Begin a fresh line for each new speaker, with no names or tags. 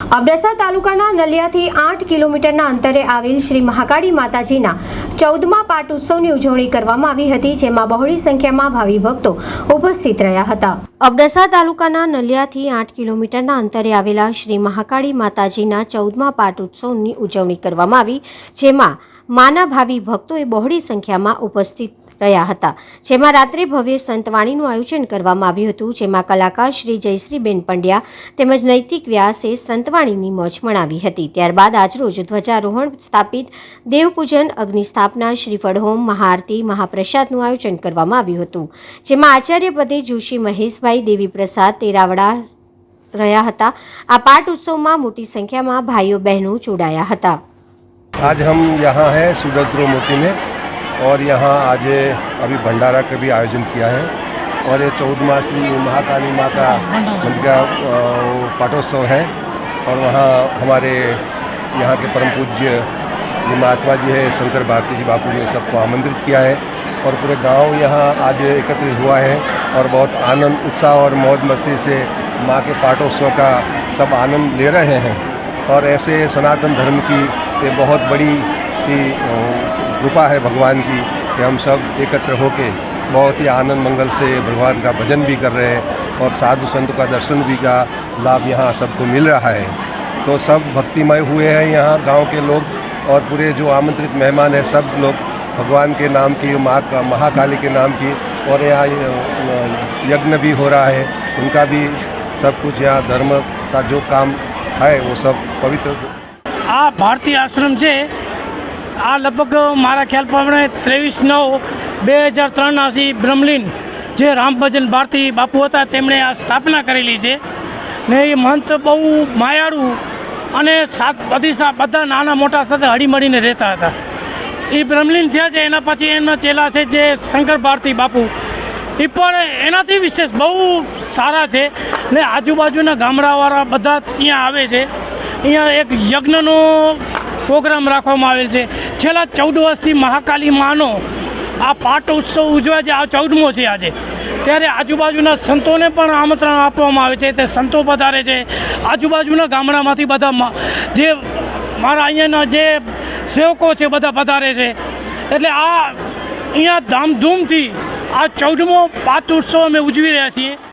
અબડાસા તાલુકાના નલિયાથી આઠ કિલોમીટરના અંતરે આવેલ શ્રી મહાકાળી માતાજીના ચૌદમા પાટ ઉત્સવની ઉજવણી કરવામાં આવી હતી, જેમાં બહોળી સંખ્યામાં ભાવિ ભક્તો ઉપસ્થિત રહ્યા હતા. અબડાસા તાલુકાના નલિયાથી આઠ કિલોમીટરના અંતરે આવેલા શ્રી મહાકાળી માતાજીના ચૌદમા પાટ ઉત્સવની ઉજવણી કરવામાં આવી, જેમાં માના ભાવિ ભક્તોએ બહોળી સંખ્યામાં ઉપસ્થિત રહ્યા હતા જેમાં રાત્રે ભવ્ય સંતવાણીનું આયોજન કરવામાં આવ્યું હતું જેમાં કલાકાર શ્રી જયશ્રીબેન પંડ્યા તેમજ નૈતિક વ્યાસે સંતવાણીની મોજ મણાવી હતી ત્યારબાદ આજરોજ ધ્વજારોહણ સ્થાપિત દેવપૂજન અગ્નિ સ્થાપના શ્રીફળ હોમ મહાઆરતી મહાપ્રસાદનું આયોજન કરવામાં આવ્યું હતું જેમાં આચાર્ય પદે જોશી મહેશભાઈ દેવી પ્રસાદ તેરાવડા રહ્યા હતા આ પાઠ ઉત્સવમાં મોટી સંખ્યામાં ભાઈઓ બહેનો જોડાયા હતા
आज हम यहाँ हैं सुदत्रो मोती में और यहाँ आज अभी भंडारा का भी आयोजन किया है। और ये चौदमा श्री महाकाली माँ का मंदिर का पाठोत्सव है। और वहाँ हमारे यहाँ के परम पूज्य जी महात्मा जी है, शंकर भारती जी बापू ने सबको आमंत्रित किया है। और पूरे गाँव यहाँ आज एकत्रित हुआ है और बहुत आनंद, उत्साह और मौज मस्ती से माँ के पाठोत्सव का सब आनंद ले रहे हैं। और ऐसे सनातन धर्म की ये बहुत बड़ी कृपा है भगवान की कि हम सब एकत्र होके बहुत ही आनंद मंगल से भगवान का भजन भी कर रहे हैं और साधु संत का दर्शन भी का लाभ यहाँ सबको मिल रहा है। तो सब भक्तिमय हुए हैं यहाँ गाँव के लोग और पूरे जो आमंत्रित मेहमान हैं सब लोग भगवान के नाम की, माँ का, महाकाली के नाम की और यहाँ यज्ञ भी हो रहा है। उनका भी सब कुछ यहाँ धर्म का जो काम है वो सब पवित्र।
आप भारतीय आश्रम से આ લગભગ મારા ખ્યાલ પ્રમાણે ત્રેવીસ નવ બે હજાર ત્રણના શ્રી બ્રહ્મલીન જે રામભજન ભારતી બાપુ હતા, તેમણે આ સ્થાપના કરેલી છે. ને એ મંત બહુ માયાળું અને સાત બધી બધા નાના મોટા સાથે હળીમળીને રહેતા હતા. એ બ્રહ્મલીન થયા છે, એના પછી એમના ચેલા છે જે શંકર ભારતી બાપુ. એ પણ એનાથી વિશેષ બહુ સારા છે ને આજુબાજુના ગામડાવાળા બધા ત્યાં આવે છે. અહીંયા એક યજ્ઞનો પ્રોગ્રામ રાખવામાં આવેલ છે. છેલ્લા ચૌદ વર્ષથી મહાકાલી માનો આ પાટ ઉત્સવ ઉજવાય છે, આ ચૌદમો છે આજે. ત્યારે આજુબાજુના સંતોને પણ આમંત્રણ આપવામાં આવે છે, તે સંતો પધારે છે. આજુબાજુના ગામડામાંથી બધા જે મારા અહીંયાના જે સેવકો છે, બધા પધારે છે. એટલે આ અહીંયા ધામધૂમથી આ ચૌદમો પાટ ઉત્સવ અમે ઉજવી રહ્યા છીએ.